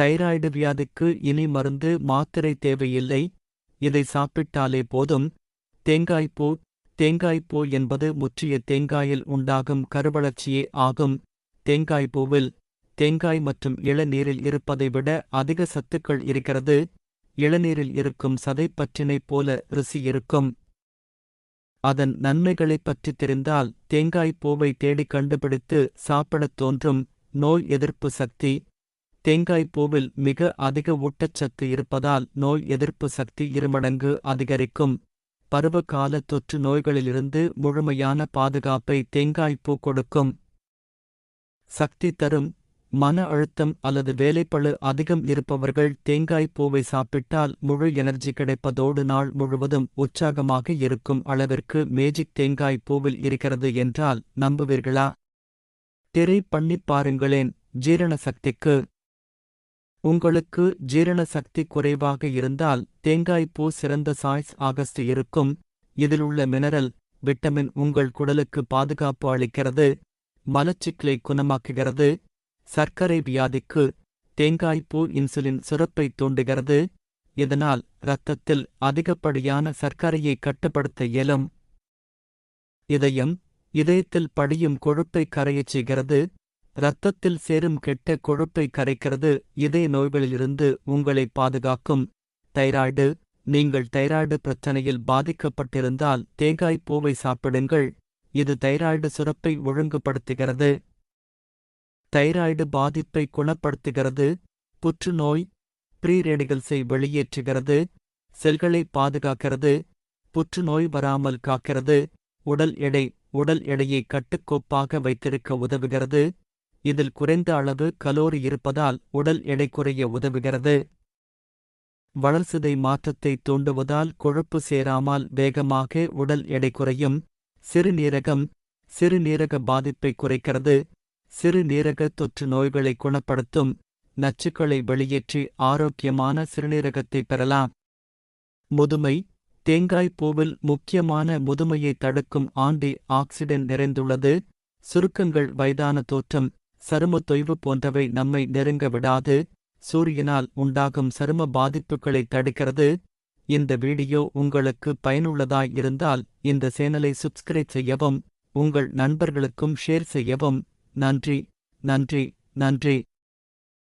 Thyroid வியாதிக்கு இனி மருந்து மாத்திரை தேவையில்லை. இதை சாப்பிட்டாலே போதும். தேங்காய்ப்பூ தேங்காய்ப்பூ என்பது முற்றிய தேங்காயில் உண்டாகும் கருவளர்ச்சியே ஆகும். தேங்காய்ப்பூவில் தேங்காய் மற்றும் இளநீரில் இருப்பதை விட அதிக சத்துக்கள் இருக்கிறது. இளநீரில் இருக்கும் சதைப்பற்றினைப் போல ருசி இருக்கும். அதன் நன்மைகளைப் பற்றித் தெரிந்தால் தேங்காய் பூவை தேடிக் கண்டுபிடித்து சாப்பிடத் தோன்றும் நோய் எதிர்ப்பு சக்தி தேங்காய் பூவில் மிக அதிக ஊட்டச்சத்து இருப்பதால் நோய் எதிர்ப்பு சக்தி இருமடங்கு அதிகரிக்கும். பருவகால தொற்று நோய்களிலிருந்து முழுமையான பாதுகாப்பை தேங்காய்ப்பூ கொடுக்கும். சக்தி தரும் மன அழுத்தம் அல்லது வேலைப்பளு அதிகம் இருப்பவர்கள் தேங்காய் பூவை சாப்பிட்டால் முழு எனர்ஜி கிடைப்பதோடு நாள் முழுவதும் உற்சாகமாக இருக்கும் அளவிற்கு மேஜிக் தேங்காய் பூவில் இருக்கிறது என்றால் நம்புவீர்களா? திரை பண்ணிப் பாருங்களேன் ஜீரண சக்திக்கு உங்களுக்கு ஜீரண சக்தி குறைவாக இருந்தால் தேங்காய் பூ சிறந்த சாய்ஸ் ஆகஸ்ட் இருக்கும். இதிலுள்ள மினரல் விட்டமின் உங்கள் குடலுக்கு பாதுகாப்பு அளிக்கிறது. மலச்சிக்கலை குணமாக்குகிறது. சர்க்கரை வியாதிக்கு தேங்காய்ப்பூ இன்சுலின் சுரப்பை தூண்டுகிறது. இதனால் இரத்தத்தில் அதிகப்படியான சர்க்கரையை கட்டுப்படுத்த இயலும். இதயம் இதயத்தில் படியும் கொழுப்பை கரையச் செய்கிறது. இரத்தத்தில் சேரும் கெட்ட கொழுப்பை கரைக்கிறது. இதய நோய்களிலிருந்து உங்களை பாதுகாக்கும். தைராய்டு. நீங்கள் தைராய்டு பிரச்சனையில் பாதிக்கப்பட்டிருந்தால் தேங்காய் பூவை சாப்பிடுங்கள். இது தைராய்டு சுரப்பை ஒழுங்குபடுத்துகிறது. தைராய்டு பாதிப்பை குணப்படுத்துகிறது. புற்றுநோய். ப்ரீரேடிகல்ஸை வெளியேற்றுகிறது. செல்களை பாதுகாக்கிறது. புற்றுநோய் வராமல் காக்கிறது. உடல் எடை. உடல் எடையை கட்டுக்கோப்பாக வைத்திருக்க உதவுகிறது. இதில் குறைந்த அளவு கலோரி இருப்பதால் உடல் எடை குறைய உதவுகிறது. வளர்சிதை மாற்றத்தை தூண்டுவதால் கொழுப்பு சேராமல் வேகமாக உடல் எடை குறையும். சிறுநீரகம் சிறுநீரக பாதிப்பை குறைக்கிறது. சிறுநீரக தொற்று நோய்களை குணப்படுத்தும் நச்சுக்களை வெளியேற்றி ஆரோக்கியமான சிறுநீரகத்தை பெறலாம். முதுமை தேங்காய் பூவில் முக்கியமான முதுமையை தடுக்கும் ஆண்டி ஆக்சிடென்ட் நிறைந்துள்ளது. சுருக்கங்கள் வயதான தோற்றம் சரும தொய்வு போன்றவை நம்மை நெருங்க விடாது. சூரியனால் உண்டாகும் சரும பாதிப்புகளை தடுக்கிறது. இந்த வீடியோ உங்களுக்கு பயனுள்ளதாய் இருந்தால் இந்த சேனலை சப்ஸ்கிரைப் செய்யவும் உங்கள் நண்பர்களுக்கும் ஷேர் செய்யவும். நன்றி நன்றி நன்றி.